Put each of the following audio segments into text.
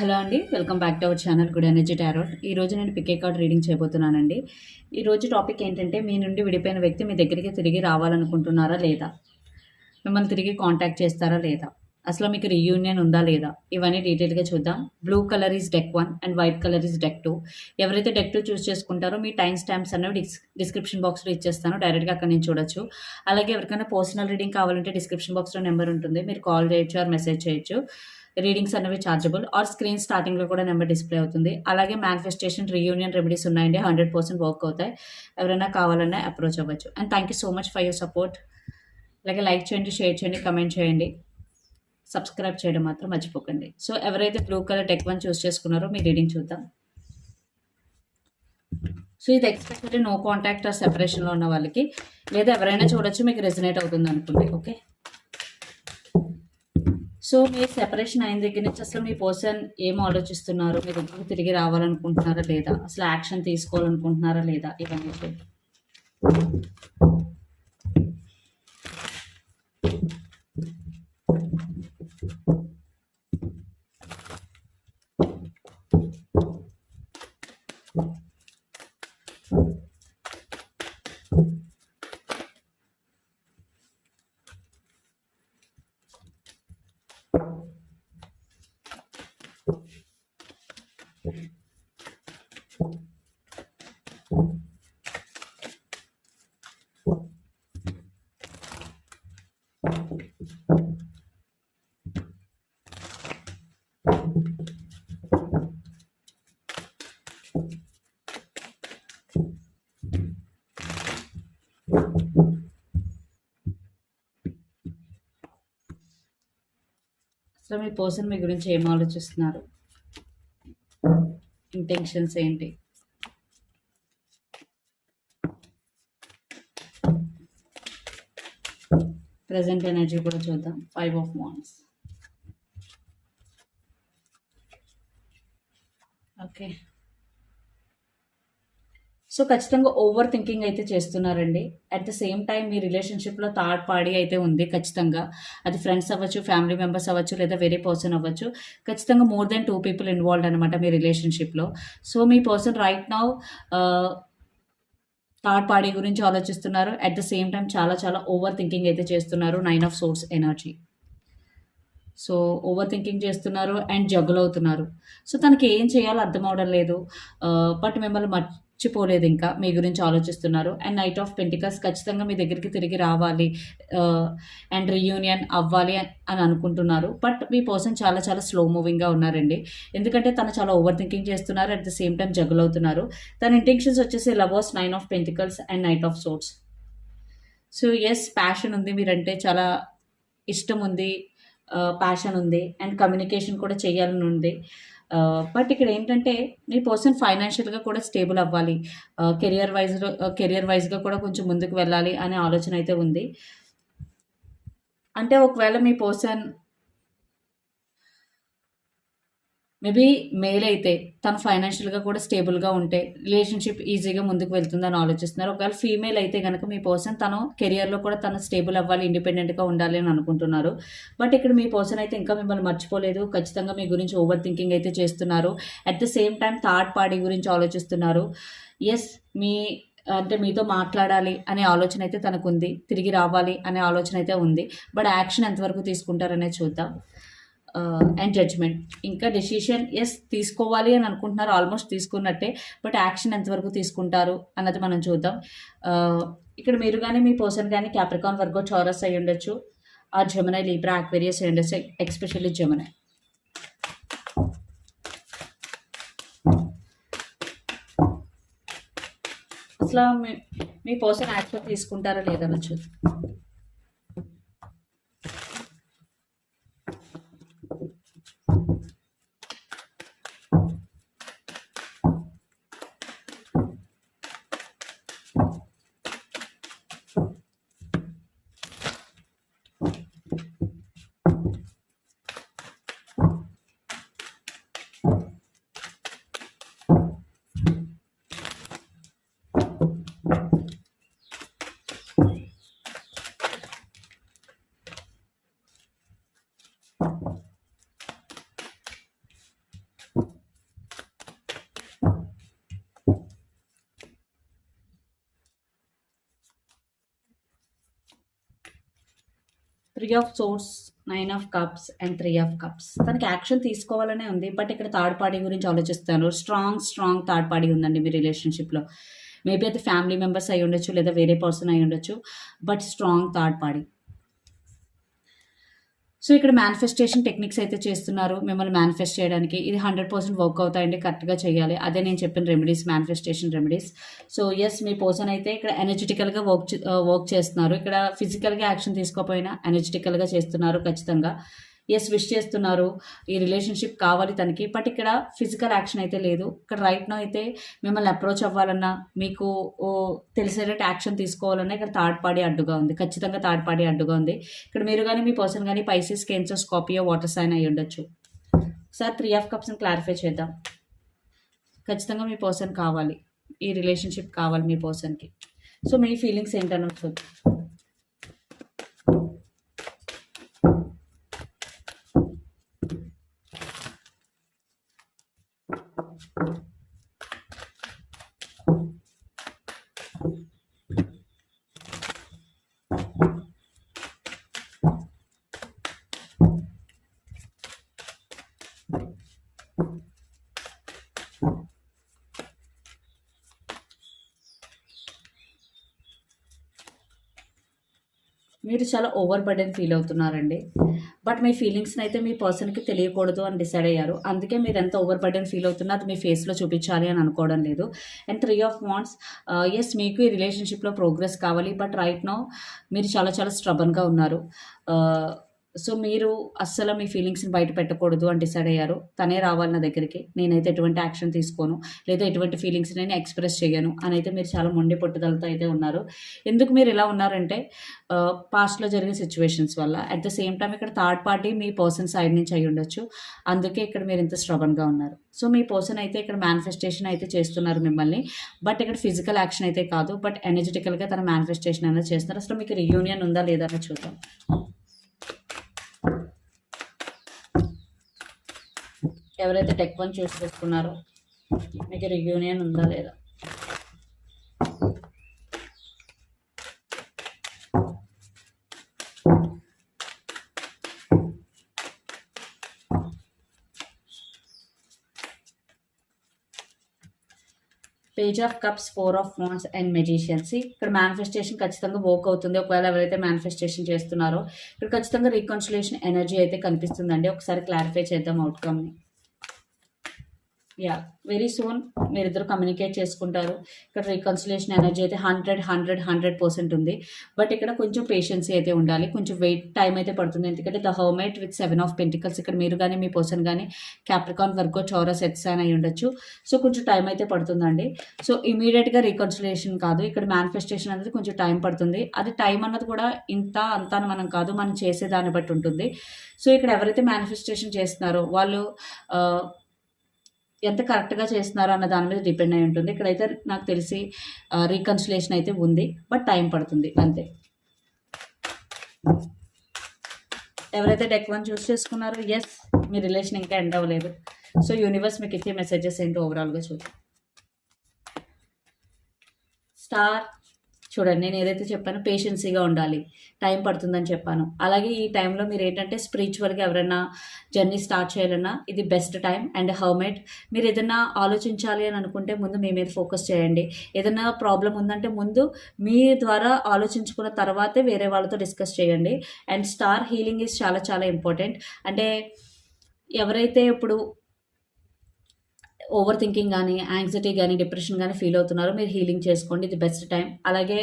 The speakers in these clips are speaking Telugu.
హలో అండి welcome back to our channel good energy tarot. ఈ రోజు నేను పికే కార్డ్ రీడింగ్ చేయబోతున్నానండి. ఈ రోజు టాపిక్ ఏంటంటే మీ నుండి విడిపోయిన వ్యక్తి మీ దగ్గరికి తిరిగి రావాలనుకుంటున్నారా లేదా? మిమ్మల్ని తిరిగి కాంటాక్ట్ చేస్తారా లేదా? అసలు మీకు రీయూనియన్ ఉందా లేదా? ఇవన్నీ డీటెయిల్గా చూద్దాం. Blue colour is deck one and white colour is deck two ఎవరైతే డెక్ టూ చూస్ చేసుకుంటారో మీ టైం స్టాంప్స్ అనేవి డిస్ డిస్క్రిప్షన్ బాక్స్లో ఇచ్చేస్తాను. డైరెక్ట్గా అక్కడ నేను చూడొచ్చు. అలాగే ఎవరికైనా పర్సనల్ రీడింగ్ కావాలంటే డిస్క్రిప్షన్ బాక్స్లో నెంబర్ ఉంటుంది. మీరు కాల్ చేయొచ్చు ఆర్ మెసేజ్ చేయొచ్చు. రీడింగ్స్ అనేవి ఛార్జబుల్ ఆర్ స్క్రీన్ స్టార్టింగ్లో కూడా నెంబర్ డిస్ప్లే అవుతుంది. అలాగే మేనిఫెస్టేషన్ రీయూనియన్ రెమెడీస్ ఉన్నాయండి. హండ్రెడ్ పర్సెంట్ వర్క్ అవుతాయి. ఎవరైనా కావాలన్నా అప్రోచ్ అవ్వచ్చు. And thank you so much for your support అలాగే లైక్ చేయండి షేర్ చేయండి కమెంట్ చేయండి. సబ్స్క్రైబ్ చేయడం మాత్రం మర్చిపోకండి. సో ఎవరైతే blue colour deck one choose చేసుకున్నారో మీ రీడింగ్ చూద్దాం. సో ఇది ఎక్స్పెక్టెడ్ నో కాంటాక్ట్ ఆర్ సెపరేషన్లో ఉన్న వాళ్ళకి లేదా ఎవరైనా చూడొచ్చు మీకు రెసినేట్ అవుతుంది అనుకోండి ఓకే సో మీ సెపరేషన్ అయిన దగ్గర నుంచి అసలు మీ పర్సన్ ఏం ఆలోచిస్తున్నారు? మీ దగ్గరకు తిరిగి రావాలనుకుంటున్నారా లేదా? అసలు యాక్షన్ తీసుకోవాలనుకుంటున్నారా లేదా? ఇవన్నీ చూద్దాం. సో మీ పర్సన్ మీ గురించి ఏం ఆలోచిస్తున్నారు? ఇంటెన్షన్స్ ఏంటి? ప్రజెంట్ ఎనర్జీ కూడా చూద్దాం. Five of wands okay so ఖచ్చితంగా ఓవర్ థింకింగ్ అయితే చేస్తున్నారండి. అట్ ద సేమ్ టైం మీ రిలేషన్షిప్లో థర్డ్ పార్టీ అయితే ఉంది ఖచ్చితంగా. అది ఫ్రెండ్స్ అవ్వచ్చు ఫ్యామిలీ మెంబర్స్ అవ్వచ్చు లేదా వేరే పర్సన్ అవ్వచ్చు. ఖచ్చితంగా more than two people involved అనమాట మీ రిలేషన్షిప్లో సో మీ person right now third party గురించి ఆలోచిస్తున్నారు. అట్ ద సేమ్ టైం చాలా చాలా ఓవర్ థింకింగ్ అయితే చేస్తున్నారు. Nine of swords energy so over thinking చేస్తున్నారు అండ్ జగుల్ అవుతున్నారు. సో తనకి ఏం చేయాలో అర్థం అవడం లేదు. బట్ మిమ్మల్ని మర్చిపోలేదు ఇంకా మీ గురించి ఆలోచిస్తున్నారు. అండ్ నైట్ ఆఫ్ పెంటికస్ ఖచ్చితంగా మీ దగ్గరికి తిరిగి రావాలి. Uh, అండ్ రీయూనియన్ అవ్వాలి అని అనుకుంటున్నారు. బట్ మీ పర్సన్ చాలా చాలా స్లో మూవింగ్గా ఉన్నారండి. ఎందుకంటే తను చాలా ఓవర్ థింకింగ్ చేస్తున్నారు. At the same time juggle అవుతున్నారు. తన ఇంటెన్షన్స్ వచ్చేసి lovers nine of pentacles and knight of swords so yes passion ఉంది మీరంటే. చాలా ఇష్టం ఉంది. Uh, ప్యాషన్ ఉంది. అండ్ కమ్యూనికేషన్ కూడా చేయాలని ఉంది. బట్ ఇక్కడ ఏంటంటే మీ పర్సన్ ఫైనాన్షియల్గా కూడా స్టేబుల్ అవ్వాలి. కెరియర్ వైజ్ కెరియర్ వైజ్గా కూడా కొంచెం ముందుకు వెళ్ళాలి అనే ఆలోచన అయితే ఉంది. అంటే ఒకవేళ మీ పర్సన్ మేబీ మేల్ అయితే తను ఫైనాన్షియల్గా కూడా స్టేబుల్గా ఉంటే రిలేషన్షిప్ ఈజీగా ముందుకు వెళ్తుందని ఆలోచిస్తున్నారు. ఒకవేళ ఫీమేల్ అయితే కనుక మీ పర్సన్ తను కెరియర్లో కూడా తను స్టేబుల్ అవ్వాలి ఇండిపెండెంట్గా ఉండాలి అని అనుకుంటున్నారు. బట్ ఇక్కడ మీ పర్సన్ అయితే ఇంకా మిమ్మల్ని మర్చిపోలేదు. ఖచ్చితంగా మీ గురించి ఓవర్ థింకింగ్ అయితే చేస్తున్నారు. At the same time third party గురించి ఆలోచిస్తున్నారు. ఎస్ మీ అంటే మీతో మాట్లాడాలి అనే ఆలోచన అయితే తనకుంది. తిరిగి రావాలి అనే ఆలోచన అయితే ఉంది. బట్ యాక్షన్ ఎంతవరకు తీసుకుంటారనే చూద్దాం. అండ్ జడ్జ్మెంట్ ఇంకా డెసిషన్ ఎస్ తీసుకోవాలి అని అనుకుంటున్నారు ఆల్మోస్ట్ తీసుకున్నట్టే బట్ యాక్షన్ ఎంతవరకు తీసుకుంటారు అన్నది మనం చూద్దాం. ఇక్కడ మీరు కానీ మీ పర్సన్ కానీ క్యాప్రికాన్ వర్గో చౌరస్ అయి ఉండొచ్చు ఆ జమనై లీబ్రా అక్వేరియస్ అయి ఉండొచ్చు ఎక్స్పెషల్లీ జమనై అసలు మీ మీ పర్సన్ యాక్షన్ తీసుకుంటారా లేదని చూద్దాం. Three of swords nine of cups and three of cups తనకి యాక్షన్ తీసుకోవాలనే ఉంది బట్ ఇక్కడ థర్డ్ పార్టీ గురించి ఆలోచిస్తాను స్ట్రాంగ్ స్ట్రాంగ్ థర్డ్ పార్టీ ఉందండి మీ రిలేషన్షిప్లో మేబీ అది ఫ్యామిలీ మెంబర్స్ అయి ఉండొచ్చు లేదా వేరే పర్సన్ అయి ఉండొచ్చు but strong third party so ఇక్కడ మేనిఫెస్టేషన్ టెక్నిక్స్ అయితే చేస్తున్నారు మిమ్మల్ని మేనిఫెస్ట్ చేయడానికి. ఇది హండ్రెడ్ పర్సెంట్ వర్క్ అవుతాయండి కరెక్ట్గా చేయాలి. అదే నేను చెప్పిన remedies manifestation remedies so yes మీ పర్సన్ అయితే ఇక్కడ ఎనర్జెటికల్గా వర్క్ వర్క్ చేస్తున్నారు. ఇక్కడ ఫిజికల్గా యాక్షన్ తీసుకోకపోయినా ఎనర్జెటికల్గా చేస్తున్నారు ఖచ్చితంగా. ఎస్ విష్ చేస్తున్నారు. ఈ రిలేషన్షిప్ కావాలి తనకి. బట్ ఇక్కడ ఫిజికల్ యాక్షన్ అయితే లేదు. ఇక్కడ రైట్ నో అయితే మిమ్మల్ని అప్రోచ్ అవ్వాలన్నా మీకు ఓ, తెలిసేటట్టు యాక్షన్ తీసుకోవాలన్నా ఇక్కడ థర్డ్ పార్టీ అడ్డుగా ఉంది. ఖచ్చితంగా థర్డ్ పార్టీ అడ్డుగా ఉంది. ఇక్కడ మీరు కానీ మీ పర్సన్ కానీ Pisces Cancer Scorpio water sign అయి ఉండొచ్చు. సార్ త్రీ ఆఫ్ కప్స్ని క్లారిఫై చేద్దాం. ఖచ్చితంగా మీ పర్సన్ కావాలి. ఈ రిలేషన్షిప్ కావాలి మీ పర్సన్కి సో మీ ఫీలింగ్స్ ఏంటనొచ్చు మీరు చాలా ఓవర్ బర్డెన్ ఫీల్ అవుతున్నారండి. బట్ మీ ఫీలింగ్స్ని అయితే మీ పర్సన్కి తెలియకూడదు అని డిసైడ్ అయ్యారు. అందుకే మీరు ఎంత ఓవర్ బర్డెన్ ఫీల్ అవుతున్నా అది మీ ఫేస్లో చూపించాలి అని అనుకోవడం లేదు. And three of wands yes మీకు ఈ రిలేషన్షిప్లో ప్రోగ్రెస్ కావాలి. బట్ రైట్ నో మీరు చాలా చాలా స్ట్రబన్గా ఉన్నారు. Uh, సో మీరు అస్సలు మీ ఫీలింగ్స్ని బయట పెట్టకూడదు అని డిసైడ్ అయ్యారు. తనే రావాలి నా దగ్గరికి. నేనైతే ఎటువంటి యాక్షన్ తీసుకోను. లేదా ఎటువంటి ఫీలింగ్స్ నేను ఎక్స్ప్రెస్ చేయను అని అయితే మీరు చాలా మొండి పట్టుదలతో అయితే ఉన్నారు. ఎందుకు మీరు ఇలా ఉన్నారంటే పాస్ట్లో జరిగిన సిచ్యువేషన్స్ వల్ల. అట్ ద సేమ్ టైం ఇక్కడ థర్డ్ పార్టీ మీ పర్సన్ సైడ్ నుంచి అయి ఉండొచ్చు. అందుకే ఇక్కడ మీరు ఇంత స్ట్రబన్గా ఉన్నారు. సో మీ పర్సన్ అయితే ఇక్కడ మేనిఫెస్టేషన్ అయితే చేస్తున్నారు మిమ్మల్ని. బట్ ఇక్కడ ఫిజికల్ యాక్షన్ అయితే కాదు. బట్ ఎనర్జెటికల్గా తన మేనిఫెస్టేషన్ అనేది చేస్తున్నారు. అసలు మీకు రియూనియన్ ఉందా లేదా అని చూద్దాం. ఎవరైతే టెక్ వన్ చూస్ చేసుకున్నారో మీకు రియూనియన్ ఉందా లేదా? Page of cups four of wands and magicians ఇక్కడ మేనిఫెస్టేషన్ ఖచ్చితంగా వర్క్ అవుతుంది. ఒకవేళ ఎవరైతే మేనిఫెస్టేషన్ చేస్తున్నారో ఇక్కడ ఖచ్చితంగా రీకన్సిలేషన్ ఎనర్జీ అయితే కనిపిస్తుందండి. ఒకసారి క్లారిఫై చేద్దాం అవుట్కమ్ని యా వెరీ సూన్ మీరిద్దరు కమ్యూనికేట్ చేసుకుంటారు. ఇక్కడ రీకన్సిలేషన్ ఎనర్జీ అయితే హండ్రెడ్ హండ్రెడ్ హండ్రెడ్ పర్సెంట్ ఉంది. బట్ ఇక్కడ కొంచెం పేషెన్సీ అయితే ఉండాలి. కొంచెం వెయిట్ టైం అయితే పడుతుంది. ఎందుకంటే the hermit with seven of pentacles ఇక్కడ మీరు కానీ మీ పర్సన్ కానీ క్యాప్రికాన్ వర్గో చౌరస్ ఎత్సాన్ అయి ఉండొచ్చు. సో కొంచెం టైం అయితే పడుతుందండి. సో ఇమీడియట్గా రీకన్సిలేషన్ కాదు. ఇక్కడ మేనిఫెస్టేషన్ అనేది కొంచెం టైం పడుతుంది. అది టైం అన్నది కూడా ఇంత అంత అని మనం కాదు. మనం చేసే దాన్ని బట్టి ఉంటుంది. సో ఇక్కడ ఎవరైతే మేనిఫెస్టేషన్ చేస్తున్నారో వాళ్ళు uh, ఎంత కరెక్ట్గా చేస్తున్నారో అన్న దాని మీద డిపెండ్ అయి ఉంటుంది. ఇక్కడైతే నాకు తెలిసి రీకన్సిలేషన్ అయితే ఉంది బట్ టైం పడుతుంది అంతే. ఎవరైతే డెక్ వన్ చూస్ చేసుకున్నారో ఎస్ మీ రిలేషన్ ఇంకా ఎండ్ అవ్వలేదు. సో యూనివర్స్ మీకు ఇచ్చే మెసేజెస్ ఏంటో ఓవరాల్గా చూద్దాం. స్టార్ చూడండి నేను ఏదైతే చెప్పానో పేషెన్సీగా ఉండాలి టైం పడుతుందని చెప్పాను. అలాగే ఈ టైంలో మీరు ఏంటంటే స్పిరిచువల్గా ఎవరైనా జర్నీ స్టార్ట్ చేయాలన్నా ఇది బెస్ట్ టైం అండ్ హౌమెట్ మీరు ఏదైనా ఆలోచించాలి అని అనుకుంటే ముందు మీ మీద ఫోకస్ చేయండి. ఏదైనా ప్రాబ్లం ఉందంటే ముందు మీ ద్వారా ఆలోచించుకున్న తర్వాతే వేరే వాళ్ళతో డిస్కస్ చేయండి. అండ్ స్టార్ హీలింగ్ ఈజ్ చాలా చాలా ఇంపార్టెంట్ అంటే ఎవరైతే ఇప్పుడు ఓవర్ థింకింగ్ కానీ యాంగ్జైటీ కానీ డిప్రెషన్ కానీ ఫీల్ అవుతున్నారో. మీరు హీలింగ్ చేసుకోండి. ఇది బెస్ట్ టైం. అలాగే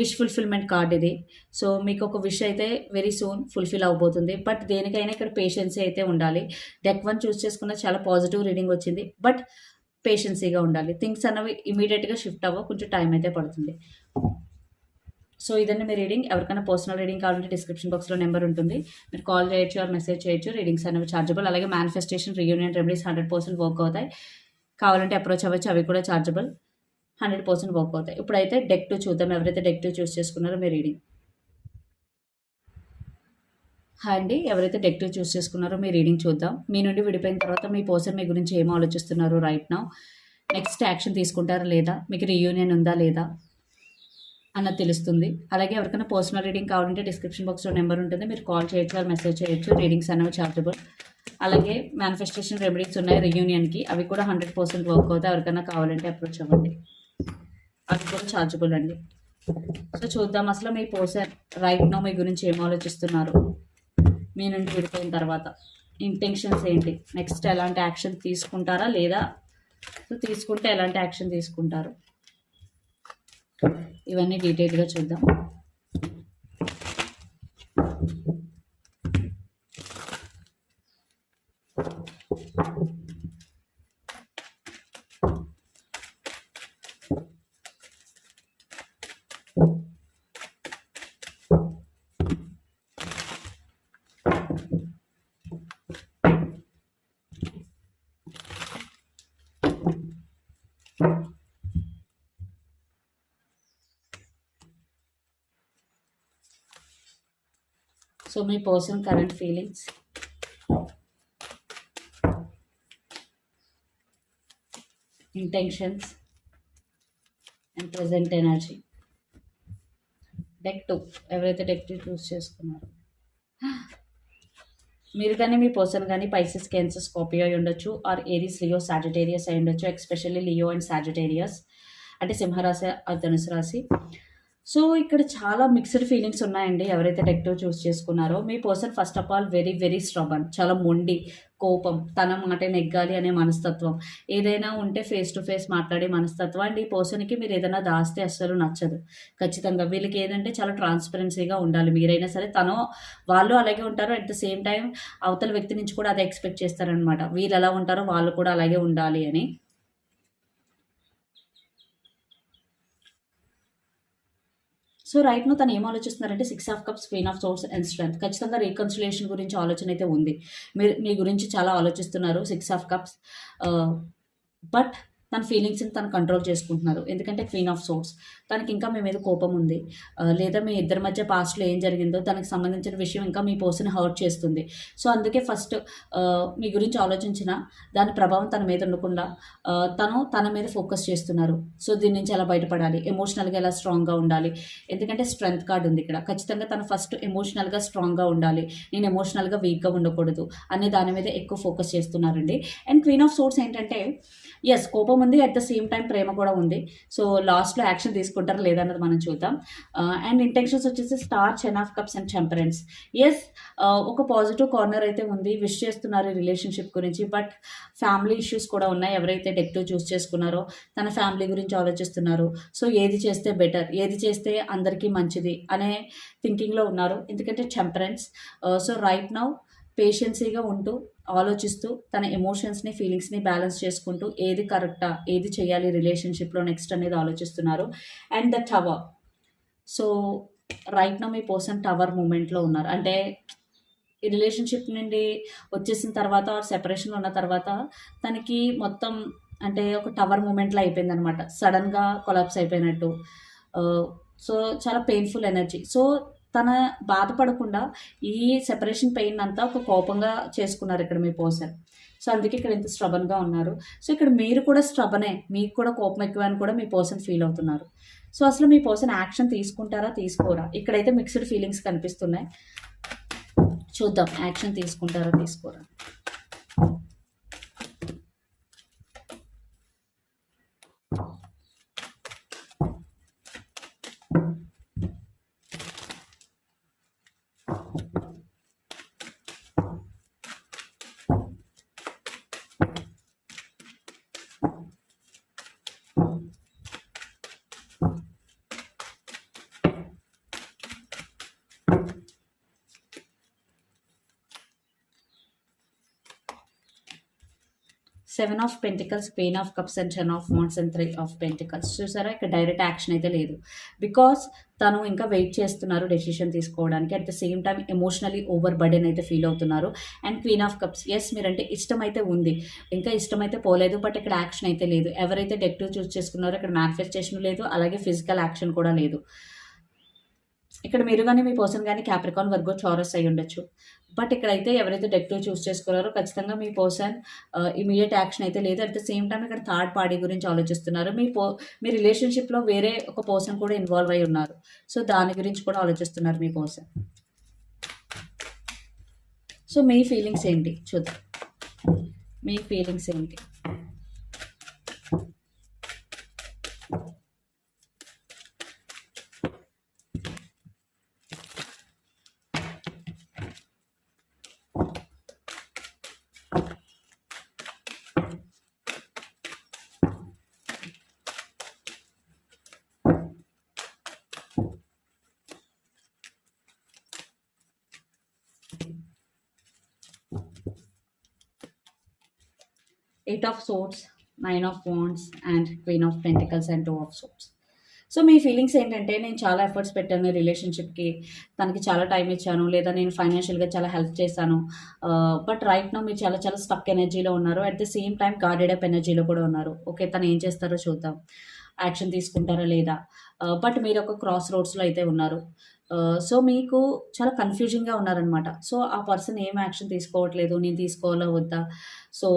విష్ ఫుల్ఫిల్మెంట్ కార్డ్ ఇది. సో మీకు ఒక విష్ అయితే వెరీ సూన్ ఫుల్ఫిల్ అవబోతుంది. బట్ దేనికైనా ఇక్కడ పేషెన్సీ అయితే ఉండాలి. డెక్ వన్ చూస్ చేసుకున్న చాలా పాజిటివ్ రీడింగ్ వచ్చింది. బట్ పేషెన్సీగా ఉండాలి. థింగ్స్ అన్నవి ఇమీడియట్గా షిఫ్ట్ అవ్వ కొంచెం టైం అయితే పడుతుంది. సో ఇదండి మీ రీడింగ్. ఎవరికైనా పర్సనల్ రీడింగ్ కావాలంటే డిస్క్రిప్షన్ బాక్స్లో నెంబర్ ఉంటుంది. మీరు కాల్ చేయొచ్చు ఆర్ మెసేజ్ చేయొచ్చు. రీడింగ్స్ అనేవి ఛార్జబుల్ అలాగే manifestation reunion remedies hundred percent work అవుతాయి. కావాలంటే అప్రోచ్ అవ్వచ్చు. అవి కూడా చార్జబుల్ హండ్రెడ్ పర్సెంట్ వర్క్ అవుతాయి. ఇప్పుడైతే డెక్ టూ చూద్దాం. ఎవరైతే డెక్ టూ చూస్ చేసుకున్నారో మీ రీడింగ్ హాయ్ అండి. ఎవరైతే డెక్ టూ చూస్ చేసుకున్నారో మీ రీడింగ్ చూద్దాం. మీ నుండి విడిపోయిన తర్వాత మీ పర్సన్ మీ గురించి ఏం ఆలోచిస్తున్నారు రైట్ నౌ నెక్స్ట్ యాక్షన్ తీసుకుంటారా లేదా? మీకు రీయూనియన్ ఉందా లేదా? అన్నది తెలుస్తుంది. అలాగే ఎవరికైనా పర్సనల్ రీడింగ్ కావాలంటే డిస్క్రిప్షన్ బాక్స్లో నెంబర్ ఉంటుంది. మీరు కాల్ చేయొచ్చు మెసేజ్ చేయొచ్చు. రీడింగ్స్ అనేవి చార్జబుల్ అలాగే మేనిఫెస్టేషన్ రెమెడీస్ ఉన్నాయి రియూనియన్కి అవి కూడా హండ్రెడ్ పర్సెంట్ వర్క్ అవుతాయి. ఎవరికైనా కావాలంటే అప్రోచ్ అవ్వండి. అవి కూడా చార్జబుల్ అండి. సో చూద్దాం అసలు మీ పర్సన్ రైట్ నో మీ గురించి ఏం ఆలోచిస్తున్నారు? మీ నుండి విడిపోయిన తర్వాత ఇంటెన్షన్స్ ఏంటి? నెక్స్ట్ ఎలాంటి యాక్షన్ తీసుకుంటారా? లేదా సో తీసుకుంటే ఎలాంటి యాక్షన్ తీసుకుంటారు? ఇవన్నీ డీటెయిల్గా చూద్దాం. So me person current feelings. Intentions and present energy. Deck two ఎవరైతే డెక్ టూ చూస్ చేసుకున్నారో. మీరు కానీ మీ పర్సన్ కానీ పైసెస్ క్యాన్సర్ స్కాపియో అయి ఉండొచ్చు ఆర్ ఏరీస్ లియో సాజిటేరియస్ అయి ఉండొచ్చు ఎక్స్పెషల్లీ లియో అండ్ సాజిటేరియస్. అంటే సింహరాశి ఆ ధనుసు రాశి. సో ఇక్కడ చాలా మిక్స్డ్ ఫీలింగ్స్ ఉన్నాయండి. ఎవరైతే టెక్టో చూస్ చేసుకున్నారో మీ person first of all very very stubborn చాలా మొండి కోపం తన మాట నెగ్గాలి అనే మనస్తత్వం. ఏదైనా ఉంటే ఫేస్ టు ఫేస్ మాట్లాడే మనస్తత్వం. అండ్ ఈ పర్సన్కి మీరు ఏదైనా దాస్తే అస్సలు నచ్చదు. ఖచ్చితంగా వీళ్ళకి ఏదంటే చాలా ట్రాన్స్పరెన్సీగా ఉండాలి. మీరైనా సరే తను వాళ్ళు అలాగే ఉంటారు. అట్ ద సేమ్ టైం అవతల వ్యక్తి నుంచి కూడా అదే ఎక్స్పెక్ట్ చేస్తారనమాట వీళ్ళు ఎలా ఉంటారో వాళ్ళు కూడా అలాగే ఉండాలి అని. సో రైట్ను తను ఏం ఆలోచిస్తున్నారంటే six of cups queen of swords and strength ఖచ్చితంగా రీకన్సిలేషన్ గురించి ఆలోచన అయితే ఉంది. మీరు మీ గురించి చాలా ఆలోచిస్తున్నారు six of cups. Uh, but తన ఫీలింగ్స్ని తను కంట్రోల్ చేసుకుంటున్నారు. ఎందుకంటే క్వీన్ ఆఫ్ సోర్స్ తనకి ఇంకా మీ మీద కోపం ఉంది లేదా మీ ఇద్దరి మధ్య పాస్ట్లో ఏం జరిగిందో తనకు సంబంధించిన విషయం ఇంకా మీ పర్సన్ హర్ట్ చేస్తుంది. సో అందుకే ఫస్ట్ మీ గురించి ఆలోచించిన దాని ప్రభావం తన మీద ఉండకుండా తను తన మీద ఫోకస్ చేస్తున్నారు. సో దీని నుంచి ఎలా బయటపడాలి? ఎమోషనల్గా ఎలా స్ట్రాంగ్గా ఉండాలి? ఎందుకంటే స్ట్రెంగ్త్ కార్డ్ ఉంది ఇక్కడ. ఖచ్చితంగా తను ఫస్ట్ ఎమోషనల్గా స్ట్రాంగ్గా ఉండాలి. నేను ఎమోషనల్గా వీక్గా ఉండకూడదు అనే దాని మీద ఎక్కువ ఫోకస్ చేస్తున్నారండి. అండ్ క్వీన్ ఆఫ్ సోర్స్ ఏంటంటే ఎస్ కోపం ఉంది అట్ ద సేమ్ టైం ప్రేమ కూడా ఉంది. సో లాస్ట్లో యాక్షన్ తీసుకుంటారా లేదన్నది మనం చూద్దాం. అండ్ ఇంటెన్షన్స్ వచ్చేసి star ten of cups and temperance yes ఒక పాజిటివ్ కార్నర్ అయితే ఉంది. విష్ చేస్తున్నారు రిలేషన్షిప్ గురించి బట్ ఫ్యామిలీ ఇష్యూస్ కూడా ఉన్నాయి. ఎవరైతే డెక్టివ్ చూస్ చేసుకున్నారో తన ఫ్యామిలీ గురించి ఆలోచిస్తున్నారు. సో ఏది చేస్తే బెటర్ ఏది చేస్తే అందరికీ మంచిది? అనే థింకింగ్లో ఉన్నారు. ఎందుకంటే టెంపరెన్స్ సో రైట్ నౌ పేషెన్సీగా ఉంటూ ఆలోచిస్తూ తన ఎమోషన్స్ని ఫీలింగ్స్ని బ్యాలెన్స్ చేసుకుంటూ ఏది కరెక్టా ఏది చేయాలి రిలేషన్షిప్లో నెక్స్ట్ అనేది ఆలోచిస్తున్నారు. And the tower so right now me person tower మూమెంట్లో ఉన్నారు. అంటే ఈ రిలేషన్షిప్ నుండి వచ్చేసిన తర్వాత సెపరేషన్ ఉన్న తర్వాత తనకి మొత్తం అంటే ఒక టవర్ మూమెంట్లో అయిపోయింది అనమాట సడన్గా కొలాప్స్ అయిపోయినట్టు. Uh, సో చాలా పెయిన్ఫుల్ ఎనర్జీ సో తన బాధపడకుండా ఈ సెపరేషన్ పెయిన్ అంతా ఒక కోపంగా చేసుకున్నారు ఇక్కడ మీ పోసర్ సో అందుకే ఇక్కడ ఇంత స్ట్రబన్గా ఉన్నారు. సో ఇక్కడ మీరు కూడా స్ట్రబనే మీకు కూడా కోపం ఎక్కువ అని కూడా మీ పర్సన్ ఫీల్ అవుతున్నారు. సో అసలు మీ పర్సన్ యాక్షన్ తీసుకుంటారా తీసుకోరా? ఇక్కడైతే మిక్స్డ్ ఫీలింగ్స్ కనిపిస్తున్నాయి. చూద్దాం. యాక్షన్ తీసుకుంటారా తీసుకోరా? Seven of pentacles queen of cups and ten of wands and three of pentacles చూసారా? ఇక్కడ డైరెక్ట్ యాక్షన్ అయితే లేదు. బికాస్ తను ఇంకా వెయిట్ చేస్తున్నారు డెసిషన్ తీసుకోవడానికి. At the same time emotionally over burden అయితే ఫీల్ అవుతున్నారు. And queen of cups yes మీరంటే ఇష్టం అయితే ఉంది. ఇంకా ఇష్టం అయితే పోలేదు బట్ ఇక్కడ యాక్షన్ అయితే లేదు. ఎవరైతే డెక్టివ్ చూస్ చేసుకున్నారో ఇక్కడ మేనిఫెస్టేషన్ లేదు. అలాగే ఫిజికల్ యాక్షన్ కూడా లేదు. ఇక్కడ మీరు కానీ మీ పర్సన్ కానీ క్యాప్రికాన్ వర్గో చారస్ అయి ఉండొచ్చు. బట్ ఇక్కడైతే ఎవరైతే డెక్ టూ చూస్ చేసుకున్నారో ఖచ్చితంగా మీ పర్సన్ ఇమీడియట్ యాక్షన్ అయితే లేదు. అట్ ద సేమ్ టైం ఇక్కడ థర్డ్ పార్టీ గురించి ఆలోచిస్తున్నారు. మీ పో మీ రిలేషన్షిప్లో వేరే ఒక పర్సన్ కూడా ఇన్వాల్వ్ అయి ఉన్నారు. సో దాని గురించి కూడా ఆలోచిస్తున్నారు మీ పర్సన్. సో మీ ఫీలింగ్స్ ఏంటి? చూద్దాం. మీ ఫీలింగ్స్ ఏంటి? Eight of swords nine of wands and queen of pentacles and two of swords so me feelings ఏంటంటే నేను చాలా ఎఫర్ట్స్ పెట్టాను రిలేషన్షిప్కి తనకి చాలా టైం ఇచ్చాను లేదా నేను ఫైనాన్షియల్గా చాలా హెల్ప్ చేశాను. బట్ రైట్ నో మీరు చాలా చాలా స్టక్ ఎనర్జీలో ఉన్నారు. At the same time guarded up ఎనర్జీలో కూడా ఉన్నారు. ఓకే తను ఏం చేస్తారో చూద్దాం. యాక్షన్ తీసుకుంటారా లేదా? బట్ మీరు ఒక క్రాస్ రోడ్స్లో అయితే ఉన్నారు. సో మీకు చాలా కన్ఫ్యూజింగ్గా ఉన్నారనమాట సో ఆ పర్సన్ ఏం యాక్షన్ తీసుకోవట్లేదు నేను తీసుకోవాలా వద్దా? సో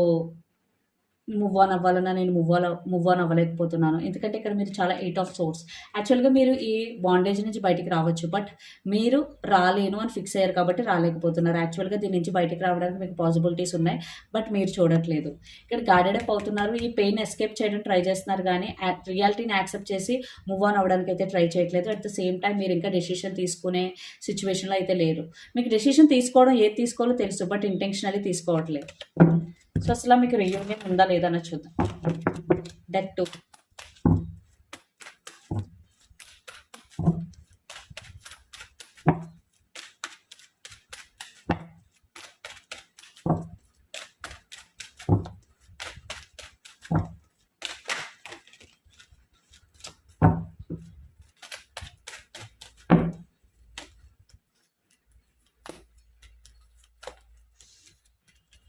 మూవ్ ఆన్ అవ్వాలన్నా నేను మూవ్ ఆన్ మూవ్ ఆన్ అవ్వలేకపోతున్నాను. ఎందుకంటే ఇక్కడ మీరు చాలా ఎయిట్ ఆఫ్ సోర్స్ యాక్చువల్గా మీరు ఈ బాండేజ్ నుంచి బయటికి రావచ్చు బట్ మీరు రాలేను అని ఫిక్స్ అయ్యారు కాబట్టి రాలేకపోతున్నారు. యాక్చువల్గా దీని నుంచి బయటికి రావడానికి మీకు పాసిబిలిటీస్ ఉన్నాయి బట్ మీరు చూడట్లేదు. ఇక్కడ గార్డెడ్ అప్ అవుతున్నారు ఈ పెయిన్ ఎస్కేప్ చేయడం ట్రై చేస్తున్నారు కానీ రియాలిటీని యాక్సెప్ట్ చేసి మూవ్ ఆన్ అవ్వడానికి అయితే ట్రై చేయట్లేదు. అట్ ద సేమ్ టైం మీరు ఇంకా డెసిషన్ తీసుకునే సిచ్యువేషన్లో అయితే లేరు. మీకు డెసిషన్ తీసుకోవడం ఏది తీసుకోవాలో తెలుసు బట్ ఇంటెన్షనలీ తీసుకోవట్లేదు. సో అసలు మీకు రీయూనియన్ ఉందా లేదా చూద్దాం. That two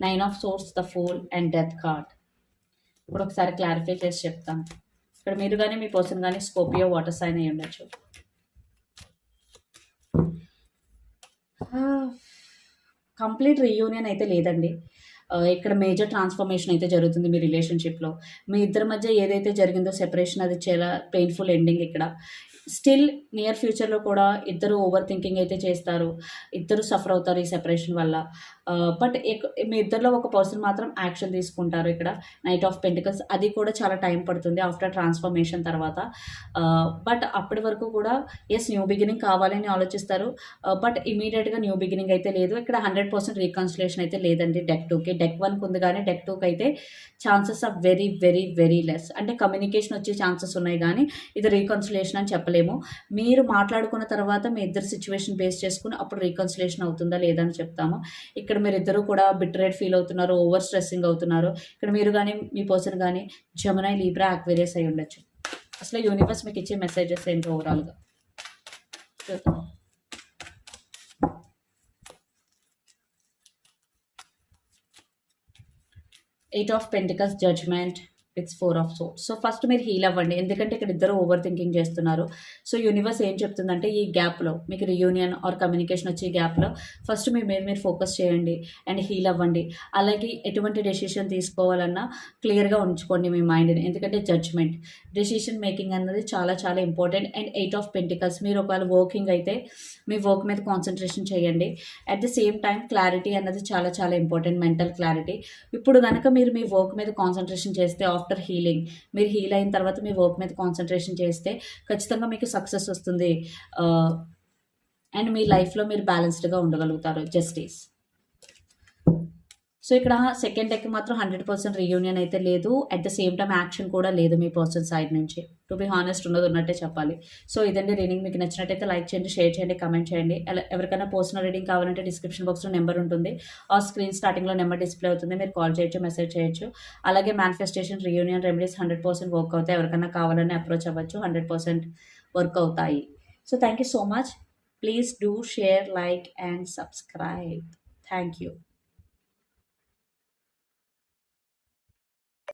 nine of swords the fool and death card ఇప్పుడు ఒకసారి క్లారిఫై చేసి చెప్తాను. ఇక్కడ మీరు కానీ మీ పర్సన్ కానీ స్కోపియో వాటర్ సైన్ అయి ఉండొచ్చు. Ah, కంప్లీట్ రీయూనియన్ అయితే లేదండి. Ah, ఇక్కడ మేజర్ ట్రాన్స్ఫర్మేషన్ అయితే జరుగుతుంది మీ రిలేషన్షిప్లో మీ ఇద్దరి మధ్య ఏదైతే జరిగిందో సెపరేషన్ అది చాలా పెయిన్ఫుల్ ఎండింగ్ ఇక్కడ. స్టిల్ నియర్ ఫ్యూచర్లో కూడా ఇద్దరు ఓవర్ థింకింగ్ అయితే చేస్తారు. ఇద్దరు సఫర్ అవుతారు ఈ సెపరేషన్ వల్ల. బట్ మీ ఇద్దరిలో ఒక పర్సన్ మాత్రం యాక్షన్ తీసుకుంటారు ఇక్కడ. నైట్ ఆఫ్ పెంటికల్స్ అది కూడా చాలా టైం పడుతుంది ఆఫ్టర్ ట్రాన్స్ఫర్మేషన్ తర్వాత. బట్ అప్పటి వరకు కూడా ఎస్ న్యూ బిగినింగ్ కావాలని ఆలోచిస్తారు. బట్ ఇమీడియట్గా న్యూ బిగినింగ్ అయితే లేదు. ఇక్కడ హండ్రెడ్ పర్సెంట్ రీకన్సిలేషన్ అయితే లేదండి డెక్ టూకి డెక్ వన్కి ఉంది కానీ డెక్ టూకి అయితే chances of very very very less అంటే కమ్యూనికేషన్ వచ్చే ఛాన్సెస్ ఉన్నాయి కానీ ఇది రీకన్సిలేషన్ అని చెప్పలేము. మీరు మాట్లాడుకున్న తర్వాత మీ ఇద్దరు సిచ్యువేషన్ బేస్ చేసుకుని అప్పుడు రీకన్సిలేషన్ అవుతుందా లేదా అని చెప్తాము. ఇక్కడ ఇక్కడ మీరు ఇద్దరు కూడా బిట్రేట్ ఫీల్ అవుతున్నారు ఓవర్ స్ట్రెస్సింగ్ అవుతున్నారు. ఇక్కడ మీరు కానీ మీ పర్సన్ కానీ జమునై లీబ్రా యాక్వేరియస్ అయి ఉండొచ్చు. అసలు యూనివర్స్ మీకు ఇచ్చే మెసేజెస్ ఏంటి ఓవరాల్గా eight of pentacles judgement it's four of so so first మీరు హీల్ అవ్వండి. ఎందుకంటే ఇక్కడ ఇద్దరు ఓవర్ థింకింగ్ చేస్తున్నారు. సో యూనివర్స్ ఏం చెప్తుందంటే ఈ గ్యాప్లో మీకు రియూనియన్ ఆర్ కమ్యూనికేషన్ వచ్చే గ్యాప్లో ఫస్ట్ మీ మీద మీరు ఫోకస్ చేయండి అండ్ హీల్ అవ్వండి. అలాగే ఎటువంటి డెసిషన్ తీసుకోవాలన్నా క్లియర్గా ఉంచుకోండి మీ మైండ్ని ఎందుకంటే జడ్జ్మెంట్ డెసిషన్ మేకింగ్ అన్నది చాలా చాలా important and eight of pentacles మీరు ఒకవేళ వర్కింగ్ అయితే మీ వర్క్ మీద కాన్సన్ట్రేషన్ చేయండి. At the same time clarity అన్నది చాలా చాలా ఇంపార్టెంట్ మెంటల్ క్లారిటీ ఇప్పుడు కనుక మీరు మీ వర్క్ మీద కాన్సన్ట్రేషన్ చేస్తే ఆఫ్ ఆఫ్టర్ హీలింగ్. మీరు హీల్ అయిన తర్వాత మీ వర్క్ మీద కాన్సన్ట్రేషన్ చేస్తే ఖచ్చితంగా మీకు సక్సెస్ వస్తుంది. అండ్ మీ లైఫ్లో మీరు బ్యాలెన్స్డ్గా ఉండగలుగుతారు. జస్టిస్ సో ఇక్కడ సెకండ్ డెక్ మాత్రం హండ్రెడ్ పర్సెంట్ రీయూనియన్ అయితే లేదు. At the same time action కూడా లేదు మీ పర్సన్ సైడ్ నుంచి. టు బి హానెస్ట్ ఉన్నది ఉన్నట్టే చెప్పాలి. సో ఇదండి రీడింగ్ మీకు నచ్చినట్టయితే లైక్ చేయండి షేర్ చేయండి కమెంట్ చేయండి. ఎవరికైనా పర్సనల్ రీడింగ్ కావాలంటే డిస్క్రిప్షన్ బాక్స్లో నెంబర్ ఉంటుంది. ఆ స్క్రీన్ స్టార్టింగ్లో నెంబర్ డిస్ప్లే అవుతుంది. మీరు కాల్ చేయొచ్చు మెసేజ్ చేయొచ్చు. అలాగే manifestation reunion remedies hundred percent work అవుతాయి. ఎవరికైనా కావాలని అప్రోచ్ అవ్వచ్చు. హండ్రెడ్ పర్సెంట్ వర్క్ అవుతాయి. So thank you so much please do share like and subscribe thank you